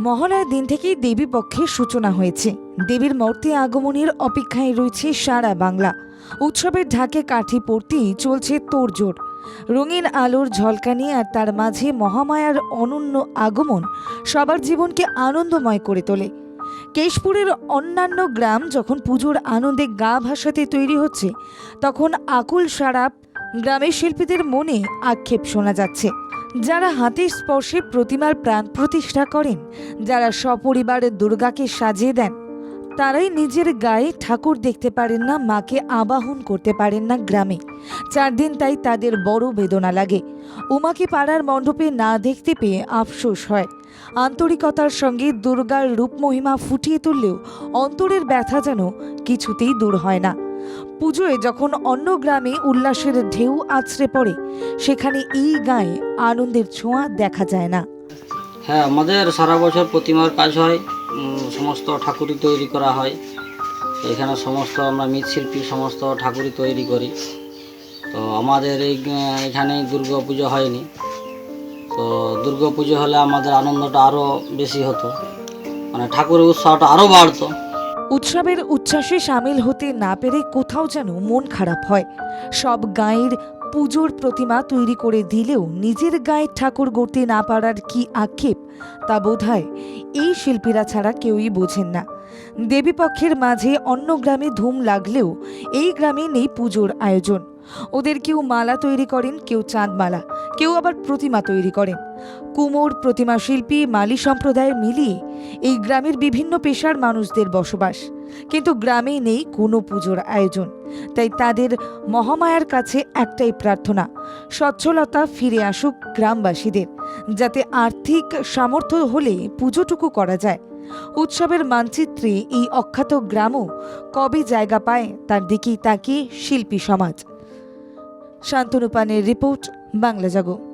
মহালয়ার দিন থেকেই দেবী পক্ষের সূচনা হয়েছে। দেবীর মূর্তি আগমনের অপেক্ষায় রয়েছে সারা বাংলা। উৎসবের ঢাকে কাঠি পড়তেই চলছে তোড়জোড়। রঙিন আলোর ঝলকানি আর তার মাঝে মহামায়ার অনন্য আগমন সবার জীবনকে আনন্দময় করে তোলে। কেশপুরের অন্যান্য গ্রাম যখন পুজোর আনন্দে গা ভাসাতে তৈরি হচ্ছে, তখন আকুল সারাপ গ্রামের শিল্পীদের মনে আক্ষেপ শোনা যাচ্ছে। যারা হাতের স্পর্শে প্রতিমার প্রাণ প্রতিষ্ঠা করেন, যারা সপরিবার দুর্গাকে সাজিয়ে দেন, তারাই নিজের গায়ে ঠাকুর দেখতে পারেন না, মাকে আবাহন করতে পারেন না গ্রামে। চার দিন তাই তাদের বড় বেদনা লাগে। উমাকে পাড়ার মণ্ডপে না দেখতে পেয়ে আফসোস হয়। আন্তরিকতার সঙ্গে দুর্গার রূপমহিমা ফুটিয়ে তুললেও অন্তরের ব্যথা যেন কিছুতেই দূর হয় না। পুজোয় যখন অন্য গ্রামে উল্লাসের ঢেউ আছড়ে পড়ে, সেখানে এই গায়ে আনন্দের ছোঁয়া দেখা যায় না। হ্যাঁ আমাদের সারা বছর প্রতিমার কাজ হয় সমস্ত ঠাকুরই তৈরি করা হয়। এখানে সমস্ত আমরা মৃৎশিল্পী সমস্ত ঠাকুরই তৈরি করি। তো আমাদের এই এখানে দুর্গা পুজো হয়নি। তো দুর্গা পুজো হলে আমাদের আনন্দটা আরও বেশি হতো। মানে ঠাকুরের উৎসাহটা আরও বাড়তো। উৎসবের উচ্ছ্বাসে সামিল হতে না পেরে কোথাও যেন মন খারাপ হয়। সব গাঁয়ের পুজোর প্রতিমা তৈরি করে দিলেও নিজের গায়ের ঠাকুর গড়তে না পারার কি আক্ষেপ? তা বোধহয় এই শিল্পীরা ছাড়া কেউই বোঝেন না। দেবীপক্ষের মাঝে অন্য গ্রামে ধুম লাগলেও এই গ্রামে নেই পুজোর আয়োজন। ওদের কেউ মালা তৈরি করেন, কেউ চাঁদমালা, কেউ আবার প্রতিমা তৈরি করেন। কুমোর, প্রতিমা শিল্পী, মালি সম্প্রদায় মিলিয়ে এই গ্রামের বিভিন্ন পেশার মানুষদের বসবাস। কিন্তু গ্রামে নেই কোনো পুজোর আয়োজন। তাই তাদের মহামায়ার কাছে একটাই প্রার্থনা, সচ্ছলতা ফিরে আসুক গ্রামবাসীদের, যাতে আর্থিক সামর্থ্য হলে পুজোটুকু করা যায়। উৎসবের মানচিত্রে এই অখ্যাত গ্রামও কবে জায়গা পায় তার দিকেই তাকিয়ে শিল্পী সমাজ। শান্তনু পানের রিপোর্ট, বাংলা জাগো